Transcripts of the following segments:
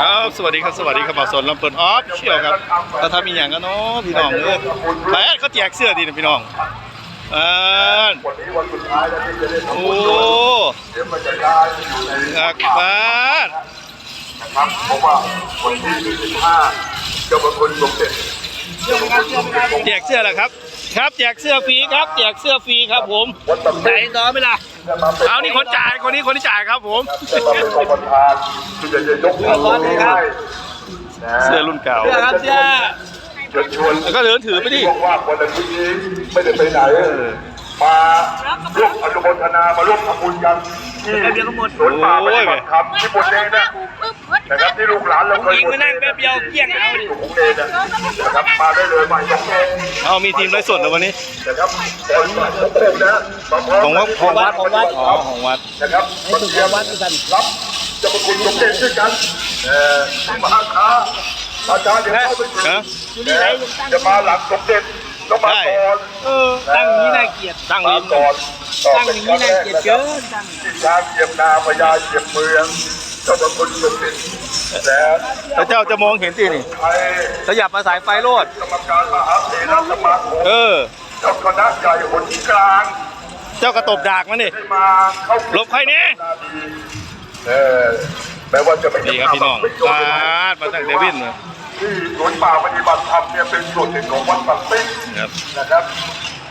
ครับ สวัสดีครับ สวัสดีครับบ่าวสนลำเปิดออฟเชียวครับถ้าทำอีกอย่างกันเนาะพี่น้องเอ้ยแปดเขาแจกเสื้อดีนะพี่น้องอ่าวันนี้วันสุดท้ายแล้วที่จะได้ทำโอ้บุญเดี๋ยวมันจะย้ายไปอยู่ในหักบาดนะครับเพราะว่าวันที่25เจ้าพระคุณสมเด็จเจ้าพระคุณสมเด็จองค์แจกเสื้อแล้วครับ ครับแจกเสื้อฟรีครับแจกเสื้อฟรีครับผมวัดตำไหนเพ็ญน้อไหมล่ะเอานี่คนจ่ายคนนี้คนที่จ่ายครับผมจะมาเป็นประธานที่จะยกมือให้เสื้อรุ่นเก่าเสื้อครับเสื้อเชิญชวนแล้วก็เดินถือไปดิว่างๆวันอาทิตย์นี้ไม่ได้ไปไหนมาร่วมอนุโมทนามาร่วมทำบุญกัน ที่สวนป่าปฏิบัติธรรมที่บนเนนะนะครับที่ลูกหลานเราเคยยิงมานั่งแป๊บเดียวเกลี้ยงเอาดิอยู่ของเนนะนะครับมาได้เลยมาสองเนเอามีทีมไร้สดแล้ววันนี้ นะครับตอนนี้ทุกคนนะมาพร้อมของวัดของวัดของวัดอ๋อของวัด นะครับมาเตรียมรับเจะประคุณสมเด็จด้วยกันเอ่อที่มหาค้าอาจารย์เดี๋ยวเข้าไปถึงนะจะมาหลังสมเด็จ ต้องมาก่อนเออตั้งนี้น่าเกลียดตั้งมาลิ้นก่อนตั้งนี้น่าเกลียดเกินตั้งที่ช้างเหยียบนาพญาเหยียบเมืองเจ้าพระคุณสมเด็จและแล้วเจ้าจะมองเห็นสินี่ไทยขยับมาสายไฟโลดกรรมการมหาเถรสมาคมเออ เจ้าคณะใหญ่หนกลางเจ้ากระตบดากมานี่ได้มาเข้าหลบใครเนี่ยเออแม้ว่าจะไม่ดีครับพี่น้องปาดมาตั้งเดวินมา ที่สวนป่าปฏิบัติธรรมเนี่ยเป็นส่วนหนึ่งของวัดปักติ้งครับนะครับ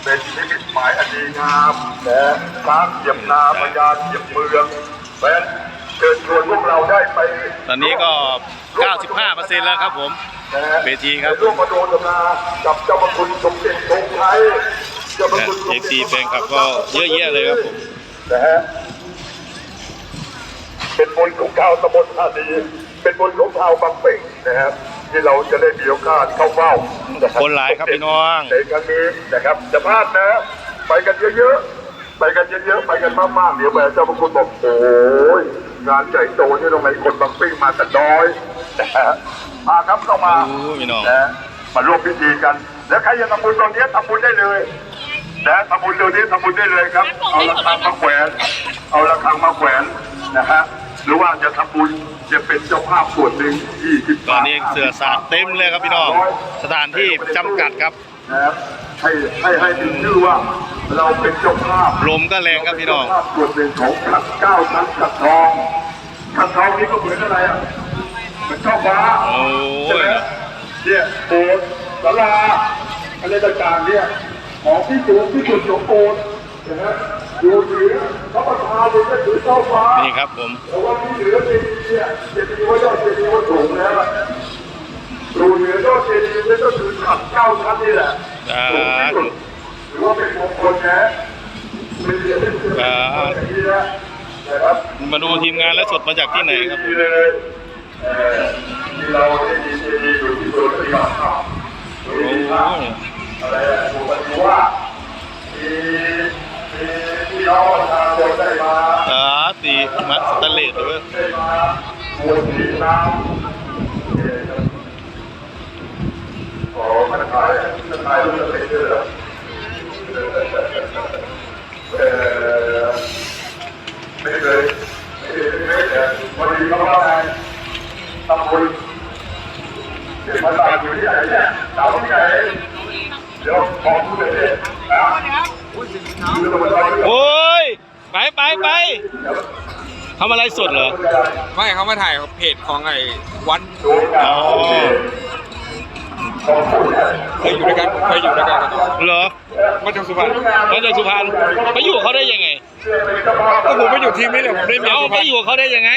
เป็นนิมิตหมายอันดีงามและช้างเหยียบนาพญาเหยียบเมืองเพราะฉะนั้นเชิญชวนพวกเราได้ไป ตอนนี้ก็ 95%แล้วครับผมนะฮะเวทีครับไปร่วมมาโดนนากับเจ้าพระคุณสมเด็จทงชัยเจ้าพระนะคุณสมเอเด็จซีแฟนคลับก็เยอะแยะเลยครับผมนะฮะเป็นบุญของชาวตำบลท่าดีเป็นบุญของชาวบางปิ้งนะครับ ที่เราจะได้มีโอกาสเข้าเฝ้าะรับคนหลายครับพี่น้องในครั้งนี้นะครับจะพลาดนะ ไปกันเยอะๆไปกันเยอะๆไปกันมากๆเดี๋ยวแม่เจ้าพระคุณบอกโอ้ยงานใหญ่โตนี่ทำไมคนบางปิ้งมาแต่น้อยนะฮะมาครับเข้ามาโอ้ยพี่น้องนะมาร่วมพิธีกัน แล้วใครจะทำบุญตรงนี้ทำบุญได้เลยนะทำบุญตรงนี้ทำบุญได้เลยครับ เอาระฆังมาแขวน เอาระฆังมาแขวนนะฮะหรือว่าจะทำบุญ จะเป็นเจ้าภาพส่วนหนึ่งยี่สิบตอนนี้เสือสาดเต็มเลยครับพี่น้องสถานที่จำกัดครับนะครับให้ให้ให้ถึงชื่อว่าเราเป็นเจ้าภาพลมก็แรงครับพี่น้องเจ้าภาพส่วนหนึ่งของขัดเก้าชั้นขัดทองขัดทองนี่ก็เหมือนอะไรอะเหมือนช่อฟ้าโอ้ใช่ยไหมเนี่ยโบสถ์ศาลาอะไรต่างๆเนี่ยของที่สูงที่สุดของโบสถ์นะฮะอยู่เห นือพระประธานเลยก็ถือเจ้าฟ้านี่ครับผมแล้วว่าที่เหนือเป็นเนี่ยเจดีย์ว่ายอดเจดีย์ว่าสูงแล้วอยู่เหนือยอดเจดีย์นี่ก็คือขัดเก้าชั้นนี่แหละสูงที่สุดหรือว่าเป็นมงคลนะเป็นเรียนเป็นเรื่องอย่างนี้นะครับมาดูทีมงานและสดมาจากที่ไหนครับผมเลยเอ่อที่เราได้ดีเจดีย์อยู่ที่ศูนย์ปฏิบัติธรรมโอ้มียอะไรอะผมว่ามีมีพี่น้องประชา ชนได้มาสาตีมาสแตนเลสเลยเว้ยได้มาบวชชีน้ำโอ้มันขายมันขายรูปเป็นเยอะเออไม่เคยไม่เคยไม่เคยวันนี้เขาว่าไงตำบลเด็กมาตามอยู่ที่ไหนเนี่ยตามที่ไหนเดี๋ยวบอกผู้ใดเนี่ยนะอยู่ตำบลอะไรโอ้ย ไปไปไปทำอะไรสดเหรอไม่เขามาถ่ายเพจของไอ้วันอ๋อเคยอยู่ด้วยกันเคยอยู่ด้วยกันกันเหรอมาจากสุพรรณมาจากสุพรรณไปอยู่กับเขาได้ยังไงก็ผมไปอยู่ทีมนี้แหละผมได้เมียเอาสุไปพรรณอยู่กับเขาได้ยังไง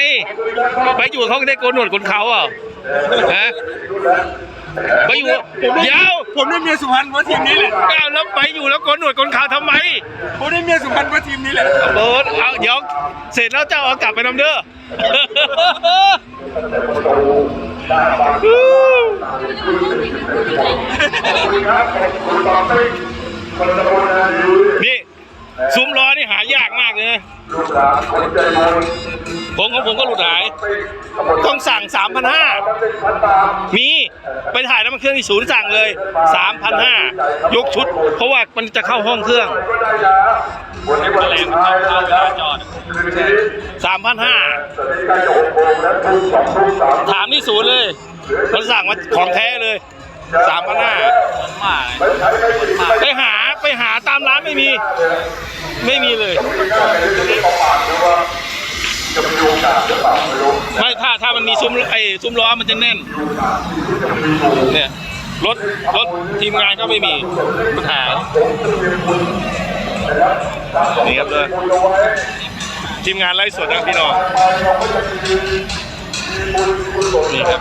ไปอยู่กับเขาได้โกนหนวดโกนเขาอะฮะ ไปอยู่เดี๋ยวผมได้เมียสุพรรณเพราะทีมนี้แหละก้าวแล้วไปอยู่แล้วโกนหนวดโกนเขาทำไมผมได้เมียสุพรรณเพราะทีมนี้แหละเบิร์ดเอาเดี๋ยวเสร็จแล้วเจ้าเอากลับไปนำเด้อนี่ ซุ้มล้อนี่หายากมากเลยนะผมของผมก็หลุดหาย ต้องสั่ง 3,500 มีไปถ่ายน้ำมันเครื่องที่ศูนย์สั่งเลย 3,500 ยกชุด เพราะว่ามันจะเข้าห้องเครื่องก็ได้นะวันนี้วันสุดท้ายแล้วนะครับคืนนี้สามพันห้าสวัสดีครับหกโมงและทุ่มสองทุ่มสามถามที่ศูนย์เลยมันสั่งมาของแท้เลยสามพันห้าไม่ใช้ไม่ดีไม่ไปหา ไปหาตามร้านไม่มี ไม่มีเลยไม่ถ้าถ้ามันมีซุ้มไอ้ซุ้มล้อมันจะแน่น เนี่ยรถรถทีมงานก็ไม่มีปัญหานี่ครับเลยทีมงานไล่สดนะพี่น้องนี่ครับ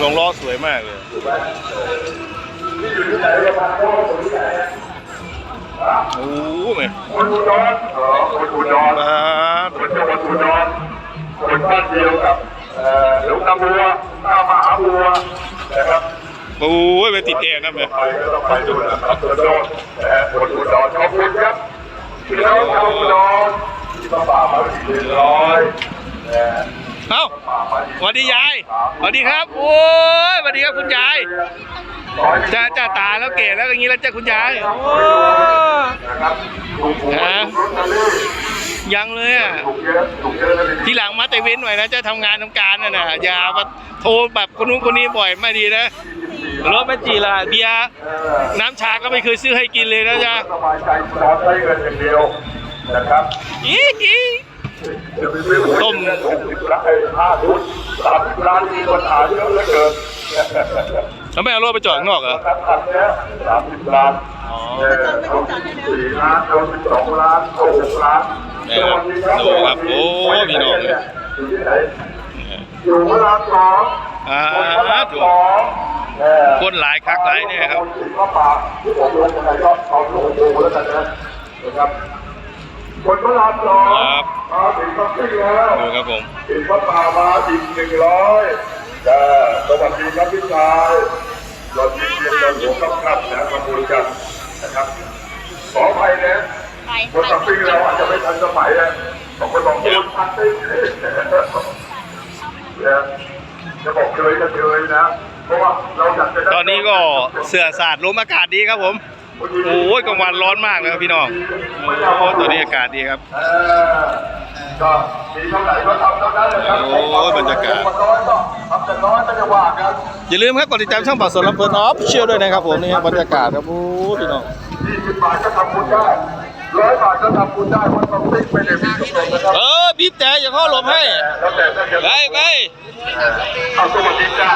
ลงล้อสวยมากเลย โอ้โหแม่คนอุดรเออคนอุดรมาคนจังหวัดอุดรคนบ้านเดียวกับเอ่อหลวงตาบัวตามหาบัวนะครับโอ้ยไปติดแอร์นะแม่ไปก็ต้องไปดูนะครับอุดรนะฮะคนอุดรขอบคุณครับพี่น้องชาวอุดรที่มาป่ามาสี่ร้อยนะฮะเอ้าสวัสดียายสวัสดีครับ โอ้ยสวัสดีครับคุณยาย จ้าจ้าตาแล้วเก๋แล้วอย่างนี้แล้วจ้าคุณยายโอ้นะครับถูกหวยถูกลอตเตอรี่ยังเลยอะถูกเยอะถูกเยอะแล้วทีหลังมาแต่เว้นหน่อยนะจะทำงานทำการน่ะนะอย่ามาโทรแบบคนนู้นคนนี้บ่อยไม่ดีนะรถแม่จีละเบียร์น้ำชาก็ไม่เคยซื้อให้กินเลยนะจ๊ะสบายใจขอใช้เงินอย่างเดียวนะครับอีอีต้มหกสิบล้านห้าชุดสามสิบล้านมีปัญหาเยอะเหลือเกิน แล้วไม่เอารถไปจอดข้างนอกเหรอครับขัดแล้วสามสิบล้านอ๋อเออเอาสี่ล้านเอาสิบสองล้านเอาหกล้านแม่ครับดูครับโอ้พี่น้องเลยอยู่ที่ไหนอยู่พระรามสองอ่าพระรามถูสกองเออคนหลายคักหลายเนี่ยครับถึงพระป่าที่ผมลงยังไงก็เอาลงโอ้แล้วกันนะนะครับคนพระรามสองครับมาถึงก็ขึ้นแล้วดูครับผมถึงพระป่ามาอีกหนึ่งร้อย จ้าสวัสดีครับพี่ชายรถที่เรียนเราหัวค่ำๆนะมาคุยกันนะครับขออภัยนะไปคนตัดปิ้งเราอาจจะไม่ทันสมัยนะบางคนบอกโดนพันได้เนี่ยจะบอกเคยก็เคยนะ เพราะว่าเราอยากจะได้ตอนนี้ก็เสือสาดลมอากาศดีครับผม โอ้ยกลางวันร้อนมากเลยครับพี่น้องโอ้ตอนนี้อากาศดีครับเออก็มีเท่าไหร่ก็ทำเท่านั้นเลยครับโอ้ยบรรยากาศน้อยก็ทำแต่น้อยก็จะว่ากันอย่าลืมครับกดติดตามช่องป่าสนลำเพลินออฟเชียลด้วยนะครับผมนี่ครับบรรยากาศครับโอ้ยพี่น้องยี่สิบบาทก็ทำบุญได้ร้อยบาทก็ทำบุญได้วันต้องติ๊กไม่ได้มีกำหนดนะครับเออบีบแต่อย่าเข้าหลบให้แล้วแต่ท่านจะไปไปเอาสวัสดีจ้า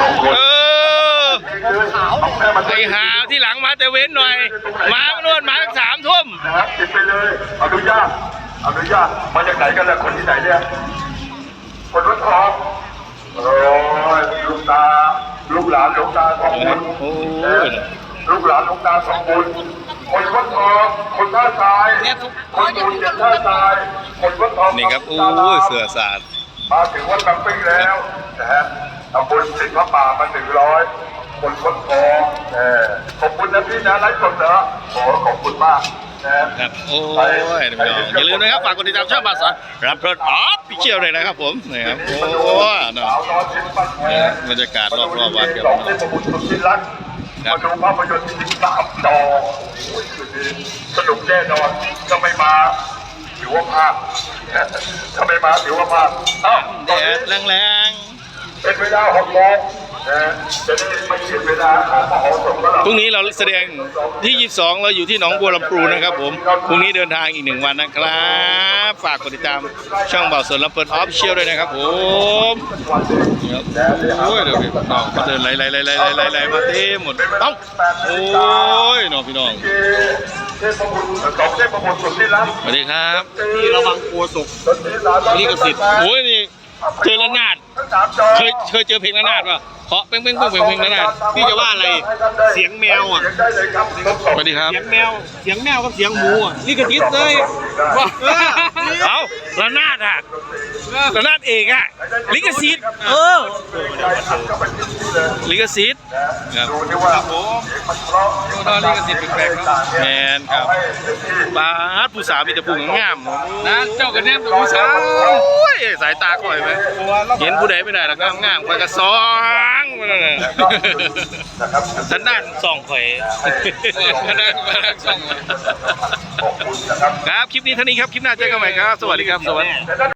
สองคนเออเอาแม่มา ไอหาที่หลังมาแต่เว้นหน่อย มาโน่นมาสามทุ่มนะครับติดไปเลยอนุญาตอนุญาตมาจากไหนกันล่ะคนที่ไหนเนี่ยคนรุ่นทองโอ้ยลูกตาลูกหลานหลวงตาทองบุญโอ้ยลูกหลานหลวงตาทองบุญคนรุ่นทองคนท่าทรายคนบุญจากท่าทรายคนรุ่นทองนี่ครับโอ้ยเสือสาดมาถึงวัดลำปิ้งแล้วนะฮะตำบลสิงห์พระป่ามาหนึ่งร้อย คนคนทองเออขอบคุณนะพี่นะไลฟ์สดเหรอโอ้ขอบคุณมากนะฮะครับโอ้ยพี่น้องอย่าลืมนะครับฝากกดติดตามช่องป่าสนรับเพลินออฟเชียลเลยนะครับผมนี่ครับโอ้ยเนาะสาวน้อยเพชรบ้านแพงบรรยากาศรอบๆวัดครับสองเทพบุตรสุดที่รักครับมาดูภาพยนตร์ที่สามจอโอ้ยคืนนี้สนุกแน่นอนถ้าไม่มาถือว่าพลาดถ้าไม่มาถือว่าพลาดอ้าวแดดแรงเป็นเวลาหกโมง พรุ่งนี้เราแสดงที่ 22 เราอยู่ที่หนองบัวลำพูนะครับผม พรุ่งนี้เดินทางอีกหนึ่งวันนะครับ ฝากกดติดตามช่องเบาสนลำเพลินออฟเชียลด้วยนะครับผมโอ้ยเดี๋ยวพี่น้องเดินไล่ไล่ไล่ไล่ไล่ไล่ไล่มาเต็มหมดเอ้าโอ้ยน้องพี่น้องเทพบุตรสองเทพบุตรสุดที่รักสวัสดีครับที่ระวังกลัวสุกนี่ก็สิทธิ์โอ้ยนี่เจอระนาดเคยเคยเจอเพลงระนาดป่ะ เคาะเป้งเป้งเป้งเป้งเป้งระนาดพี่จะว่าอะไรเสียงแมวอะสวัสดีครับ เสียงแมว เสียงแมวกับเสียงหมูอะนี่ก็คิดเลยว่าน เอาระนาดอะระนาดเอกอะ ลิขสิทธิ์เออ ลิขสิทธิ์ครับดูที่ว่าเสียงมันเพราะดูตอนลิขสิทธิ์แปลกๆเนาะแมนครับให้เต็มที่ปาดผู้สาวมีแต่ผู้งามๆนะเจ้ากับแนมกับผู้สาวโอ้ยสายตาคอยไหมเห็นผู้ใดไม่ได้แล้วก็งามคอยกระซองมันนั่นน่ะ นะครับสันด้านสองข่อยมานั่งมานั่งช่องขอบคุณนะครับครับ คลิปนี้เท่านี้ครับ คลิปหน้าเจอกันใหม่ครับ สวัสดีครับ สวัสดีแต่